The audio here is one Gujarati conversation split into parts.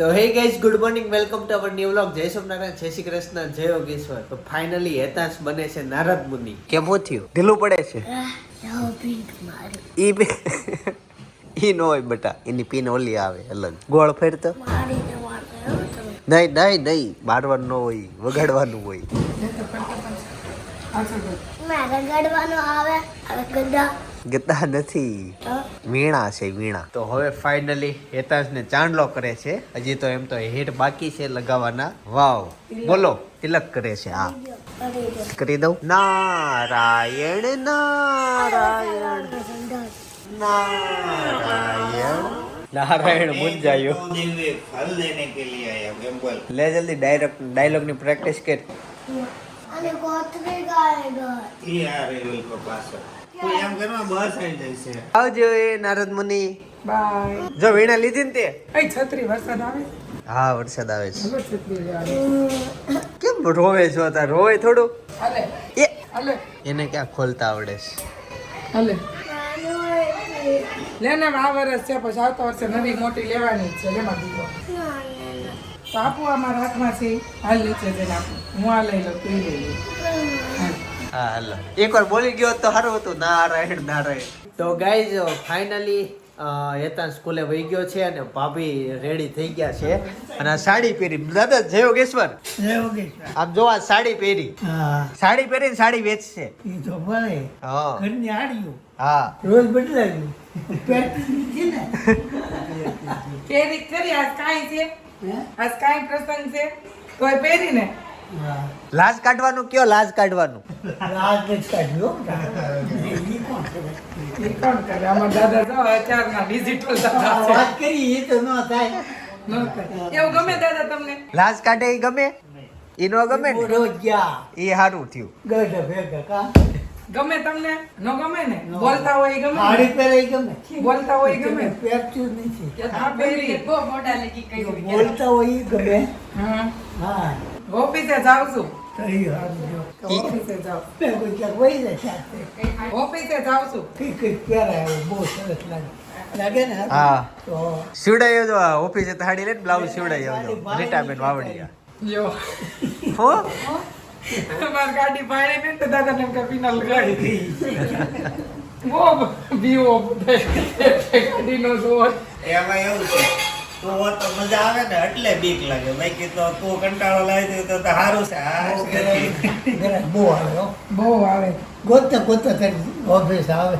તો hey guys good morning welcome to our new vlog જય સોમનારાયણ જય શ્રી કૃષ્ણ જય યોગેશ્વર. તો ફાઇનલી હેતાશ બને છે નારદ મુનિ. કેમ થયું ઢીલું પડે છે. ઈ બે- ઈ નો હોય બટા એની પીન ઓલી આવે અલગ. ગોળ ફેરતો? નહીં નહીં નહીં મારવાનું ન હોય વગાડવાનું હોય. માં નથી. વીણા છે વીણા. તો હવે ફાઇનલી હેતાશ ને ચાંદલો કરે છે. હજી તો એમ તો હેટ બાકી છે લગાવવાના. વાવ. બોલો તિલક કરે છે હા. કરી દઉં? નારાયણ નારાયણ. નારાયણ. નારાયણ મુંજાયો. લે જલ્દી ડાયરેક્ટ ડાયલોગની પ્રેક્ટિસ કર. અને કોતરે છત્રી વરસાદ આવે? હા વરસાદ આવે કેમ રોવે છો તા રોવે થોડું? એને ક્યાં ખોલતા આવડે છે? લેને આ વર્ષ છે પછી આવતા વર્ષે નવી મોટી લેવાની છે લેમાં દીધો તો આપું આમાં રાખમાં છે હાલ નીચે જઈને આપું. હું આ લઈ લઉં તું લઈ લઉં હા હાલો. એકવાર બોલી ગયો તો સારું હતું. નારાયણ નારાયણ. તો ગાઈઝ ફાઇનલી હેતાન સ્કૂલે વહી ગયો છે અને ભાભી રેડી થઈ ગયા છે. અને સાડી પહેરી. દાદા જય યોગેશ્વર. આમ જો આ સાડી પહેરી. સાડી પહેરીને સાડી વેચશે. એ તો ભલે. હા. ઘરની આડ્યું હા. રોજ બદલાયું પહેરતી નથી ને. પહેરી કરી. આજ કાંઈ છે? આજ કાંઈ પ્રસંગ છે? કોઈ પહેરીને. લાજ કાઢવાનું કયો લાજ કાઢવાનું? લાજ જ કાઢ્યો ઈ કોણ કરે? ઈ કોણ કરે? અમારા દાદા જો અચારના ડિજિટલ દાદા વાત કરી એ તો ન થાય. એવું ગમે દાદા તમને? લાજ કાઢે એ ગમે? એ ન ગમે રોજ ગયા. એ સારું થયું. ગઢ ભેગા કા? ગમે તમને? ન ગમે ને? બોલતા હોય ગમે સાડી? ગમે. બોલતા હોય ગમે પહેરતું નથી આ પહેરી. બોલતા હોય ગમે. હા. હા. ઓફિસે જાઉં છું જો. ઓફિસે જાઉં ઓફિસે જાઉં છું કઈ કઈ પહેરાય બહુ સરસ લાગે લાગે ને હા તો સીવડાઈ આવજો ઓફિસે સાડી લઈને બ્લાઉઝ સીવડાઈ આવજો રીટાબેન વાવડિયા યો હો મારી ગાડી ને તો દાદા ને કે પીના બીવો ગાડી નો જોર એમાં એવું છે તું તો મજા આવે ને એટલે બીક લાગે. મેં તો તું કંટાળો લાવી દે તો તો સારું છે. બહુ આવે બહુ આવે. ગોતે ગોતે કરી ઓફિસ આવે.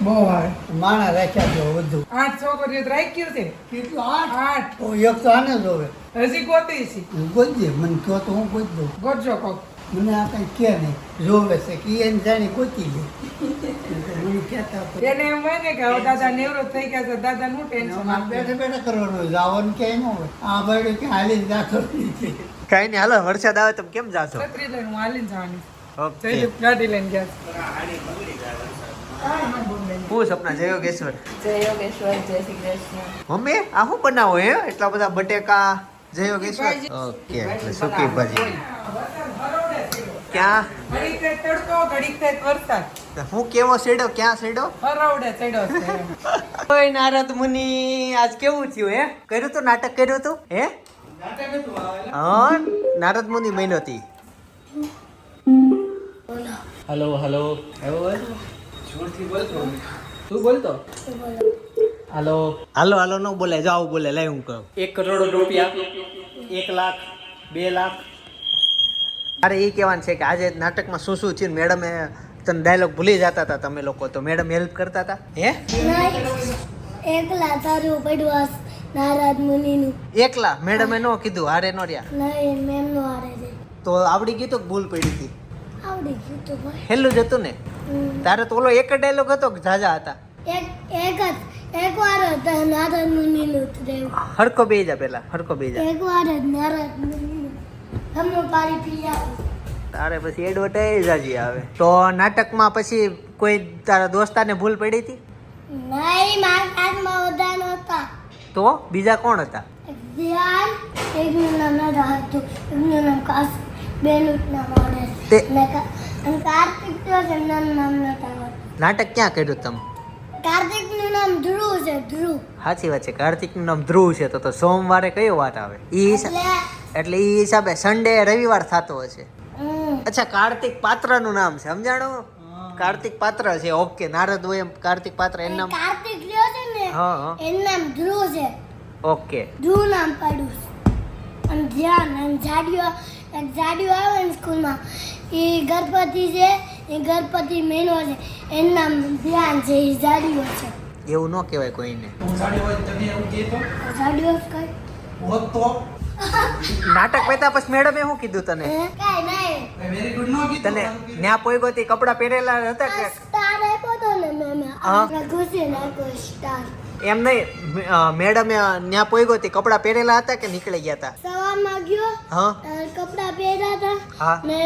બહુ આવે. માણા રાખ્યા જો વધુ આઠ છોકરીઓ તો રાખ્યું છે. કેટલું? આઠ? આઠ. તો એક તો આને જોવે. હજી ગોતી છે. ગોતજે મને કહો તો હું ગોત દઉં. ગોતજો કોક. મને આ કઈ કે નહીં જોવે છે કે એને જાણી ગોતી લે. મને કહેતા એને એમ હોય ને કે હવે દાદા નિવૃત્ત થઈ ગયા છે દાદા નું ટેન્શન બેઠા બેઠા કરવાનું જવાનું ન હોય. આ બાજુ કે હાલી જાતો કઈ નહીં હાલો વરસાદ આવે તમે કેમ જાશો? છત્રી લઈને હું હાલીને જવાની. ઓકે. ગાડી લઈને ગયા હા, હા, બોલ લઈને. હું સપના જય યોગેશ્વર. જય યોગેશ્વર જય શ્રી કૃષ્ણ. મમ્મી આ શું બનાવો હે? એટલા બધા બટેકા જય યોગેશ્વર. ઓકે સુકી ભાજી. ક્યાં? ઘડીક થાય તડકો ઘડીક થાય વરસાદ. હું કેવો સેડો ક્યાં સેડો છે નારદ મુનિ આજ કેવું થયું હે? કર્યું તો નાટક? કર્યું તું? હે? હા નારદ મુનિ મહિનો થી હલો હલો. શું બોલતો? હાલો. હાલો હાલો ન બોલે જાવ બોલે લઈ હું કહું. એક કરોડ રૂપિયા એક લાખ બે લાખ. અરે એ કહેવાનું છે કે આજે નાટકમાં શું શું છે મેડમે તને ડાયલોગ ભૂલી જતા હતા તમે લોકો તો મેડમ હેલ્પ કરતા હતા? હે? એકલા તારું પડ્યું નારાજ મુનિનું. એકલા? મેડમે નો કીધું હારે નો રહ્યા? નહીં મેમનું હારે છે. તો આવડી ગયું તો ભૂલ પડી હતી? આવડી ગયું તો હેલું જ હતું ને? તારે તો ઓલો એક જ ડાયલોગ હતો કે જાજા હતા? એક એક જ એક વાર જ નારાજ મુનિનું હરકો બે પેલા હરકો બેજા એક વાર જ પી આવું તારે પછી એડવર્ટાઈઝ હજી આવે. તો નાટકમાં પછી કોઈ તારા દોસ્તાને ભૂલ પડી હતી? નહીં મારા હાથમાં બધા નહોતા. તો? બીજા કોણ હતા? ધ્યાન એકનું નામ નડા હતું એકનું નામ કાસ બેનું નામ આડે તે- કાર્તિક તો છે નામ નતા નાટક ક્યાં કર્યું તમે? કાર્તિકનું નામ ધ્રુવ છે ધ્રુવ. સાચી વાત છે કાર્તિકનું નામ ધ્રુવ છે તો તો સોમવારે કયો વાત આવે? ઈ એટલે ઈ હિસાબે સન્ડે રવિવાર થતો હશે. અચ્છા કાર્તિક પાત્રનું નામ છે સમજાણો? કાર્તિક પાત્ર છે ઓકે નારદ હોય એમ કાર્તિક પાત્ર એનું નામ કાર્તિક લ્યો છે ને હા હા. એનું નામ ધ્રુવ છે. ઓકે. ધ્રુવ નામ પાડ્યું છે. અને ધ્યાન અને જાડિયો જાડિયો આવે ને સ્કૂલમાં એ ગણપતિ છે એ ગણપતિ મેનો છે એનું નામ ધ્યાન છે એ જાડિયો છે. એવું ન કહેવાય કોઈને. નાટક પૈતા પછી મેડમે શું કીધું તને? હે? કાંઈ નહીં. વેરી ગુડ નો કીધું? તને ન્યા પોઈ ગોતી કપડા પહેરેલા હતા કે? એમ નહીં મેડમે ન્યા પોઈ ગોતી કપડા પહેરેલા હતા કે નીકળી ગયા હતા સવારમાં ગયો. હા. કપડા પહેર્યા હતા હા. ને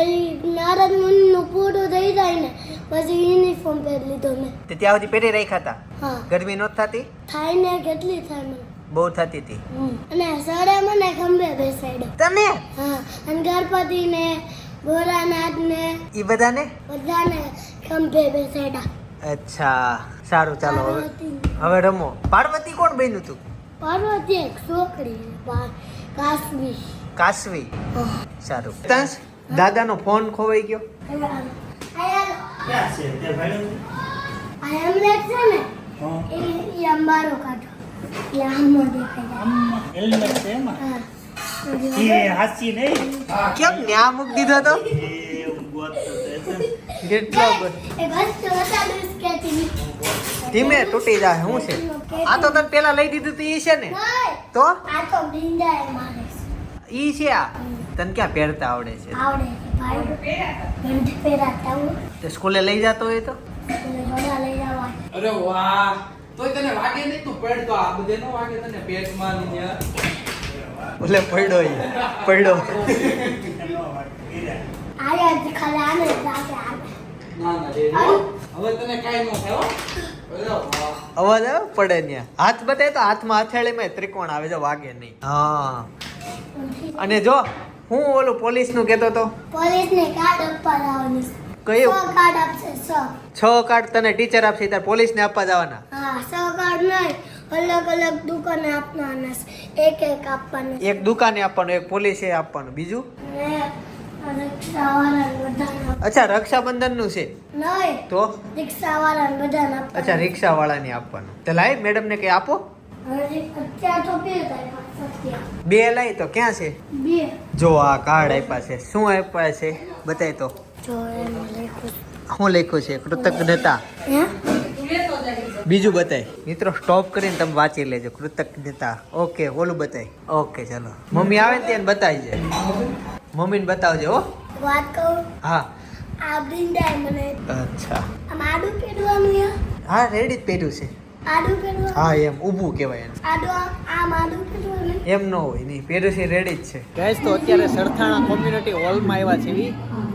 નારદ મુનિ નું પૂરું થઈ જાય ને. પછી યુનિફોર્મ પહેરી લીધો મેં. તે ત્યાં સુધી પહેરી રાખ્યા હતા ગરમી નહોતી થતી? થાય ને કેટલી થાય મને? બહુ થતી હતી અને સરે મને ખંભે બેસાડ્યો. તમે હા. અને ગણપતિ ને ભોળાનાથ ને ઈ બધાને? બધાને ખંભે બેસાડ્યા. અચ્છા. સારું ચાલો. હવે હવે રમો. પાર્વતી કોણ બન્યું તું? પાર્વતી એક છોકરી કાશ્મી. કાશવી સારું. તંસ દાદાનો ફોન ખોવાઈ ગયો? ક્યાં છે? તે ભાડ્યું હેમલેટ છે ને? એ એ અંબારો કાઢો. એ આમો દેખાય. હેલ્મેટ છે એમાં એ હાસી નહીં કેમ ન્યા મૂકી દીધો તો? એ તો કેટલો એ ધીમે તૂટી જાય શું છે? આ તો તને પેલા લઈ દીધું તું ઈ છે ને? તો? આ તો મારે. ઈ છે આ? તને ક્યાં પહેરતા આવડે છે? આવડે છે ભાઈ. પહેરાતા હું. તે સ્કૂલે લઈ જતો હોય તો? લઈ અરે વાહ. તોય તને વાગે નહીં તું પડતો આ બધે નો વાગે તને પેટમાં ની. ઓલે પડ્યો ઈ પડ્યો. એનો વાત કીધા. આયા જ ખાલી આને જ રાખે આને ના ના રે હવે તને કાઈ નો થાય અવાજ આવે પડે ન્યા હાથ બતાય તો હાથમાં હથેળીમાં ત્રિકોણ આવે જો વાગે નહીં. હા. અને જો હું ઓલું પોલીસનું કેતો તો? પોલીસને કાર્ડ આપવા જવાની છે. કયું? કાર્ડ આપશે છ. કાર્ડ તને ટીચર આપશે ત્યારે પોલીસ ને આપવા જવાના. હા છ કાર્ડ નહીં. અલગ અલગ દુકાને આપવાના એક એક આપવાનું એક દુકાને આપવાનું એક પોલીસે આપવાનું. બીજું? ને અચ્છા રક્ષાબંધનનું છે તો. અચ્છા રિક્ષા વાળાને આપવાનું. તો લાય મેડમ ને કઈ આપો? બે લાય તો ક્યાં છે? બે. જો આ કાર્ડ આપ્યા છે. શું આપ્યા છે? બતાય તો. શું લખ્યું છે? કૃતજ્ઞતા. હે? બીજું બતાય. મિત્રો સ્ટોપ કરીને તમે વાંચી લેજો. કૃતજ્ઞતા. ઓકે ઓલું બતાય. ઓકે ચાલો. મમ્મી આવે ને ત્યાં બતાવી જાય મમ્મીને બતાવજો હો. વાત કહું? હા. આ બિંદાએ મને. અચ્છા. આડું પહેરવાનું હા રેડી જ પહેર્યું છે. હા એમ ઊભું કહેવાય એને. એમ ન હોય નહીં પહેર્યું રેડી જ છે. ગેસ તો અત્યારે સરથાણા કોમ્યુનિટી હોલમાં આવ્યા છે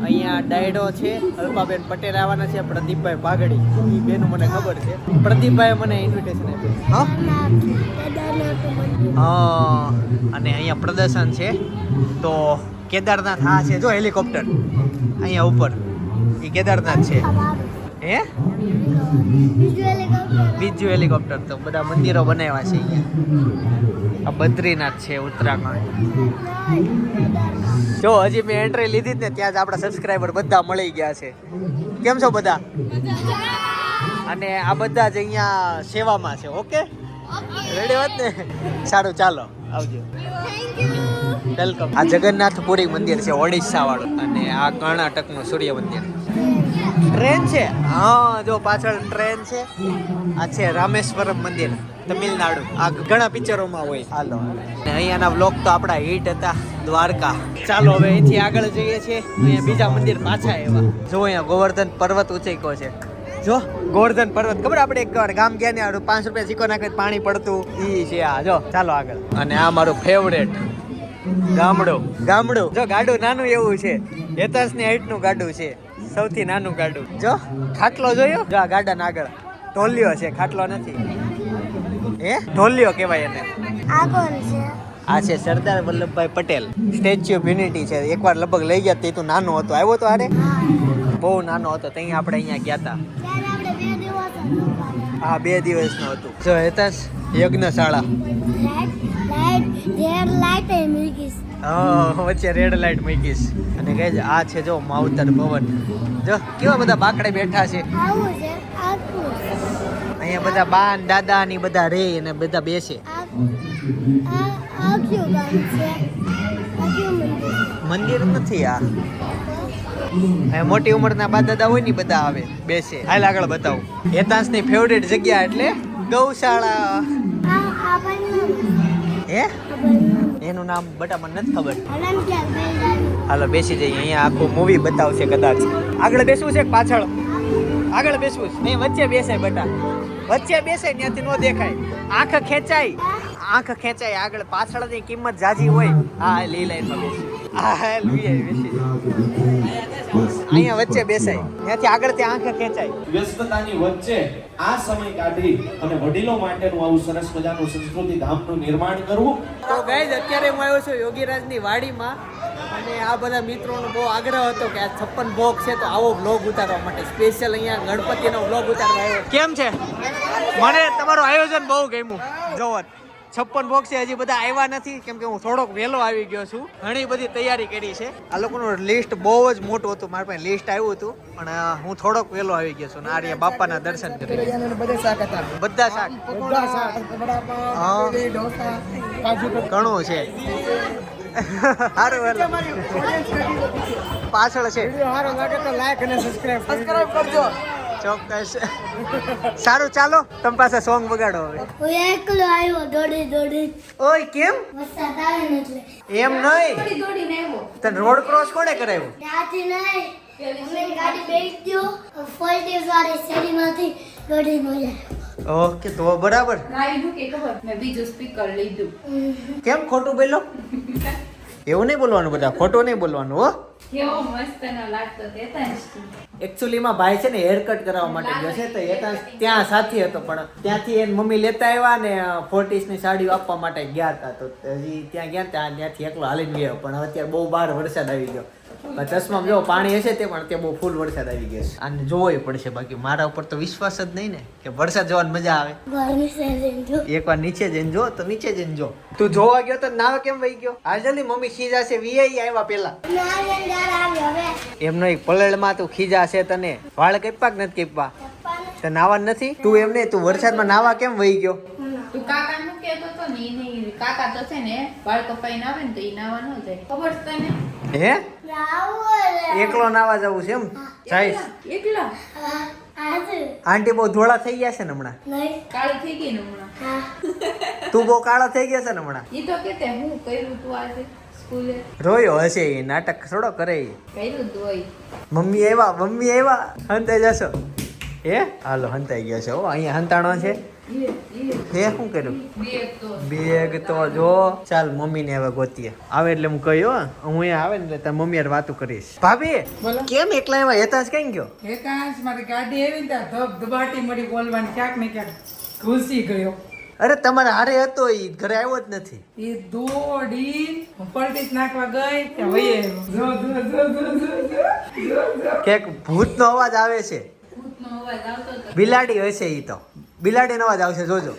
અહીંયા ડાયડો છે અલ્પાબેન પટેલ આવવાના છે પ્રદીપભાઈ પાઘડી એ બેનું મને ખબર છે. પ્રદીપભાઈ મને ઇન્વિટેશન આપ્યું હા? અને અહીંયા પ્રદર્શન છે. તો કેદારનાથ હા છે જો હેલિકોપ્ટર. અહીંયા ઉપર. એ કેદારનાથ છે. હે? બીજું હેલિકોપ્ટર તો બધા મંદિરો બનાવ્યા છે અહીંયા. આ બદ્રીનાથ છે, ઉત્તરાખંડ. જો, હજી મેં એન્ટ્રી લીધી ને, ત્યાં જ આપણા સબસ્ક્રાઈબર બધા મળી ગયા છે. કેમ છો બધા? અને આ બધા જ અહીંયા સેવામાં છે, ઓકે? રેડી વાત ને? સારું, ચાલો, આવજો. વેલકમ આ જગન્નાથપુરી મંદિર છે ઓડિશા વાળું અને આ કર્ણાટકનું સૂર્ય મંદિર. ટ્રેન છે? હા, જો પાછળ ટ્રેન છે. આ છે રામેશ્વરમ મંદિર, તમિલનાડુ. આ ઘણા પિક્ચરોમાં હોય. હાલો. અહીંયાના બ્લોક તો આપણા હિટ હતા, દ્વારકા. ચાલો હવે અહીંથી આગળ જઈએ છીએ. અહીંયા બીજા મંદિર પાછા એવા જો અહીંયા ગોવર્ધન પર્વત ઊંચાઈકો છે. જો, ગોવર્ધન પર્વત. ખબર આપણે એક વાર ગામ ગયા ને પાંચ રૂપિયા સિક્કો નાખે પાણી પડતું. ઈ છે આ. જો, ચાલો આગળ. અને આ મારું ફેવરેટ ગામડું. ગામડું. જો ગાડું નાનું એવું છે. હેતાસની હાઈટનું ગાડું છે. સૌથી નાનું ગાડું. જો ખાટલો જોયો? જો આ ગાર્ડન આગળ. ઢોલિયો છે ખાટલો નથી. હે? ઢોલિયો કહેવાય એને. આ કોણ છે. આ છે Sardar Vallabhbhai Patel. Statue of unity છે. એકવાર લગભગ લઈ ગયા તે તું નાનો હતો. આવ્યો તો આરે બહુ નાનો હતો. ત્યાં આપણે અહીંયા ગયા હતા. હા બે દિવસનું હતું. જો હેતાશ યજ્ઞશાળા. લાઈટ લાઈટ ધેર લાઈટ એ વચ્ચે રેડ લાઇટ મૂકીશ. અને કહે છે આ છે જો માવતર ભવન. જો કેવા બધા બાકડે બેઠા છે? અહીંયા બધા બા ને દાદા ની બધા રે અને બધા બેસે. મંદિર. નથી આ. મોટી ઉંમરના બા દાદા હોય ને બધા આવે બેસે. હાલ આગળ બતાવું. હેતાંશની ફેવરેટ જગ્યા એટલે ગૌશાળા. હે? એનું નામ બટા મને નથી ખબર. હાલો બેસી જઈએ. અહીંયા આખું મૂવી બતાવશે કદાચ. આગળ બેસવું છે પાછળ? આગળ બેસવું છે. નહીં વચ્ચે બેસે બટા. વચ્ચે બેસે ત્યાંથી નો દેખાય. આંખ ખેંચાય. આંખ ખેંચાય. આગળ પાછળની કિંમત જાજી હોય. હા લી લાઈનમાં બેસી હા હા બેસી આવી બેસી અહીંયા વચ્ચે બેસાય. ત્યાંથી આગળ ત્યાં આંખ ખેંચાય. વ્યસ્તતાની વચ્ચે આ સમય કાઢી અને વડીલો માટેનું આવું સરસ મજાનું સંસ્કૃતિ ધામનું નિર્માણ કરવું. તો ગાઈઝ અત્યારે હું આવ્યો છું યોગીરાજની વાડીમાં. અને આ બધા મિત્રોનો બહુ આગ્રહ હતો કે આ છપ્પન ભોગ છે તો આવો બ્લોગ ઉતારવા માટે. સ્પેશિયલ અહીંયા ગણપતિનો બ્લોગ ઉતારવા આવ્યો. કેમ છે? મને તમારું આયોજન બહુ ગમ્યું. જોવો છપ્પન બોક્સ છે હજી બધા આવ્યા નથી. કેમ કે હું થોડોક વહેલો આવી ગયો છું. ઘણી બધી તૈયારી કરી છે. આ લોકોનું લિસ્ટ બહુ જ મોટું હતું. મારા પાસે લિસ્ટ આવ્યું હતું. પણ હું થોડોક વહેલો આવી ગયો છું આર્યા બાપાના દર્શન કરી બધા શાક. ઘણું છે. સારું પાછળ છે. વીડિયો લાગે તો લાઈક અને સબસ્ક્રાઇબ સબસ્ક્રાઇબ કરજો. ચોક્કસ. સારું ચાલો તમ પાસે સોંગ વગાડો હવે. હું એકલો આવ્યો દોડી દોડી. ઓય કેમ? વરસાદ આવે ને એટલે. એમ નહીં દોડી દોડીને આવ્યો. તને રોડ ક્રોસ કોણે કરાવ્યો? ત્યાંથી નહીં અમે ગાડી બેસી ગયો ફોલ્ટેજ વાળી શેરીમાંથી દોડી મળ્યા ઓકે તો બરાબર. ગાડી મૂકી ખબર? મેં બીજું સ્પીકર લીધું. કેમ ખોટું બોલો એવું નહીં બોલવાનું બધા ખોટું નહીં બોલવાનું હો. કેવો મસ્ત નો લાગતો તેતાંશ એકચ્યુઅલીમાં ભાઈ છે ને હેર કટ કરાવવા માટે ગયો છે તો એતાંશ ત્યાં સાથી હતો પણ ત્યાંથી એની મમ્મી લેતા આવ્યા ને ફોર્ટીસની સાડીઓ આપવા માટે ગયા હતા તો હજી ત્યાં ગયા ત્યાં ત્યાંથી એકલો હાલીને ગયો પણ અત્યારે બહુ બહાર વરસાદ આવી ગયો. ચશ્મામાં જો પાણી હશે તે પણ તે બહુ ફૂલ વરસાદ આવી ગયો છે. આને જોવો પડશે બાકી મારા ઉપર તો વિશ્વાસ જ નહીં ને કે વરસાદ જોવાની મજા આવે. એકવાર નીચે જઈને જો તો નીચે જઈને જો. તું જોવા ગયો તો નાવ કેમ વહી ગયો? આ જલ્દી મમ્મી ખીજાશે વીઆઈ આવ્યા પેલા એમનો એક પલળમાં તું ખીજા છે તને. વાળ કપા કે નથી કપા તો નાવા નથી? તું એમને તું વરસાદમાં નાવા કેમ વહી ગયો? તું કાકા નું કેતો તો ને નહીં કાકા તો છે ને વાળ કપાઈને આવે ને તો ઈ નાવા ન જાય. ખબર છે તને? હે? એકલો નાવા જવું છે એમ? જઈશ. એકલા? આંટી બહુ ધોળા થઈ ગયા છે ને હમણાં? કાળી થઈ ગઈ ને હમણાં? તું બહુ કાળો થઈ ગયા છે ને હમણાં? ઈ તો કેતે હું કર્યું તું આજે સ્કૂલે? રોયો હશે એ નાટક થોડો કરે ઈ. કર્યું તું મમ્મી આવ્યા મમ્મી આવ્યા હંતાઈ જશો. હે? હાલો હંતાઈ ગયા છે. હો અહીંયા હંતાણો છે. હે શું કર્યું? બેગ તો જો ચાલ મમ્મી ને હવે ગોતીએ. આવે એટલે હું કહ્યો હું અહીંયા આવે ને તાર મમ્મી યાર વાતું કરીશ. ભાભી કેમ એકલા એમાં હેતાશ કઈ ગયો? હેતાશ મારી ગાડી આવી ને ધબ ધબાટી મળી બોલવાની ક્યાંક ને ક્યાંક ઘૂસી ગયો. અરે તમારે હારે હતો ઈ ઘરે આવ્યો જ નથી. એ દોડી પલટી નાખવા ગઈ ત્યાં વહી આવ્યો. જો, ભૂતનો અવાજ આવે છે. ભૂતનો અવાજ આવતો બિલાડી હશે ઈ તો. બિલાડીનો અવાજ આવશે જોજો.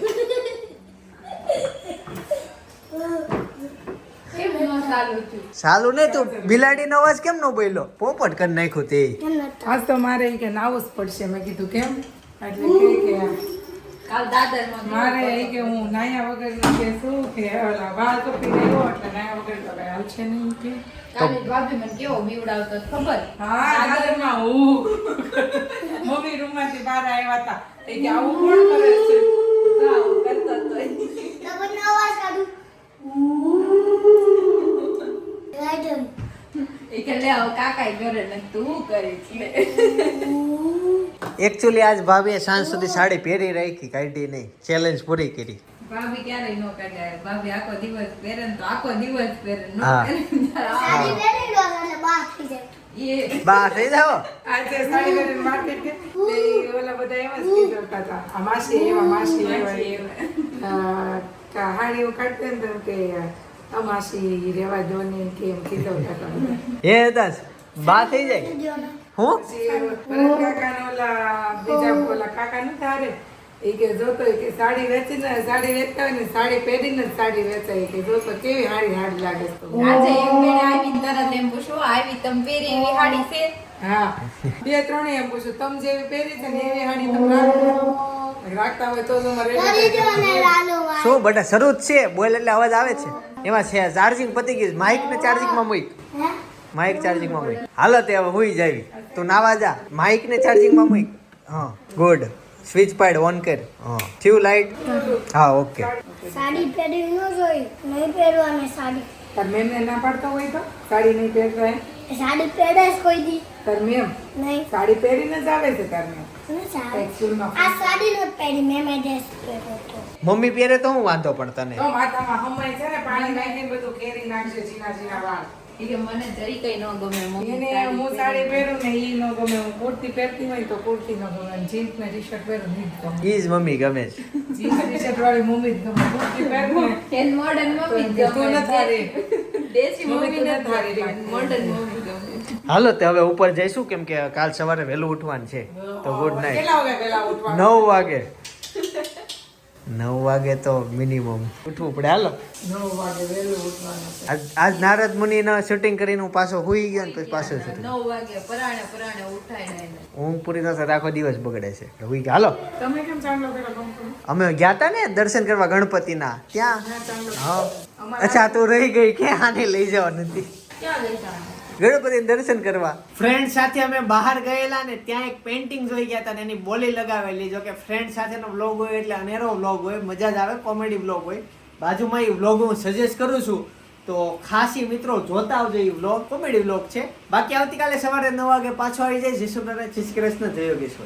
ચાલુ સાલું નહીં તું બિલાડીનો અવાજ કેમ નો બોલ્યો? પોપટ કરી નાખ્યું તે. આજ તો મારે કે નાવું જ પડશે. મેં કીધું કેમ? એટલે કે કે મારે એ કે હું નાયા વગર કે શું કે વાળ તો પી ગયો એટલે નાયા વગર તો કઈ હાલશે નહીં. કે કાલે ભાભી મને કેવો બીવડાવતો ખબર? હા દાદરમાં હું. મમ્મી રૂમમાંથી બહાર આવ્યા હતા. એ કે આવું કોણ કરે છે? આવું કરતો તો. અવાજ કાઢું? એકચ્યુઅલી આજ ભાભીએ સાંજ સુધી સાડી પહેરી રાખી કાઢી નહીં. ચેલેન્જ પૂરી કરી. ભાભી ક્યારેય નો કાઢ્યા ભાભી આખો દિવસ પહેરે તો આખો દિવસ પહેરે બા થઈ જાઓ. આજે સાડી પહેરીને માર્કેટ કે ઓલા બધા એવા જ કીધું હતા. આ માસી એવા માસી એવા. કા હાડી કાઢતે ને તો કે અમાસી માસી રેવા દો ને કેમ કીધું હતા. હે દાસ બા થઈ જાય. હું? પછી ભરત કાકા ને ઓલા બીજા ઓલા કાકા નથી હારે? એ કે જોતો કે સાડી વેચીને સાડી વેચતા હોય ને સાડી પહેરીને જ સાડી વેચાય. કે જોતો કેવી હારી હારી લાગે તો. આજે એક બેન આવી તરત એમ પૂછો આવી તમે પહેરી એવી હાડી છે? હા. બે ત્રણ એમ પૂછો તમે જેવી પહેરી છે ને એવી હાડી તમે રાખો રાખતા હોય તો તમારે શું બટા શરૂ જ છે? બોલ એટલે અવાજ આવે છે? એમાં છે ચાર્જિંગ પતી ગયું માઇક ને ચાર્જિંગમાં મૂક. માઇક માઇક ચાર્જિંગમાં મૂક. હાલો તે હવે હુઈ જાવી તું નાવા જા. માઇક ને ચાર્જિંગમાં મૂક. હા ગુડ સ્વિચ પાડ ઓન કર. હા. થયું લાઈટ હા ઓકે સાડી પહેરવી ન જોઈ નહીં પહેરવાની સાડી. તાર મેમને ના પાડતા હોય તો? સાડી નહીં પહેરતા એમ? સાડી પહેરે જ કોઈ દી. તાર મેમ નહીં. સાડી પહેરીને જ આવે છે તાર મેમ આ સાડી ન પહેરી મેં મેં ડ્રેસ પહેર્યો મમ્મી પહેરે તો હું વાંધો પણ તને? તો માથામાં હમાય છે ને પાણી નાખીને બધું કેરી નાખશે ઝીણા ઝીણા વાળ. કે મને જરી કઈ ન ગમે એને હું સાડી પહેરું ને ઈ ન ગમે હું કુર્તી પહેરતી હોય તો કુર્તી ન ગમે જીન્સ ને ટી શર્ટ પહેરું નહીં ગમે. ઈ જ મમ્મી ગમે છે. જીન્સ ટી શર્ટ વાળી મમ્મી જ ગમે કુર્તી પહેરું એન મોડર્ન મમ્મી જ તો તું ગમે. નથી દેશી મમ્મી તો હારી હારી મોડર્ન મમ્મી ગમે. હાલો તે હવે ઉપર જઈશું કેમ કે કાલ સવારે વહેલું ઉઠવાનું છે. તો ગુડ નાઇટ કેટલા વાગે પહેલા ઉઠવાનું? નવ વાગે. નવ વાગે તો મિનિમમ ઉઠવું પડે. હાલો. નવ વાગે વહેલું ઉઠવાનું આજ આજ નારદ મુનિના શૂટિંગ કરીને હું પાછો હુઈ ગયો ને પછી પાછો શૂટિંગ નવ વાગે પરાણે પરાણે ઉઠાય ઊંઘ પૂરી ન થાય આખો દિવસ બગડે છે. હુઈ ગયા. હાલો. તમે કેમ ચાંદલો કર્યો અમે ગયા હતા ને દર્શન કરવા ગણપતિના. ત્યાં. ના હા. અચ્છા તું રહી ગઈ. કે આને લઈ જવા નથી? ક્યાં લઈ જવાનું ગણપતિ દર્શન કરવા. ફ્રેન્ડ સાથે અમે બહાર ગયેલા ને ત્યાં એક પેન્ટિંગ જોઈ ગયા હતા એની બોલી લગાવેલી. જો કે ફ્રેન્ડ સાથેનો વ્લોગ હોય એટલે અનેરો વ્લોગ હોય, મજા જ આવે કોમેડી વ્લોગ હોય. બાજુમાં એ વ્લોગ હું સજેસ્ટ કરું છું. તો ખાસી મિત્રો જોતા આવજો એ વ્લોગ કોમેડી વ્લોગ છે. બાકી આવતીકાલે સવારે નવ વાગે પાછો આવી જાય. જીસુ જય શ્રી કૃષ્ણ, જય યોગેશ્વર.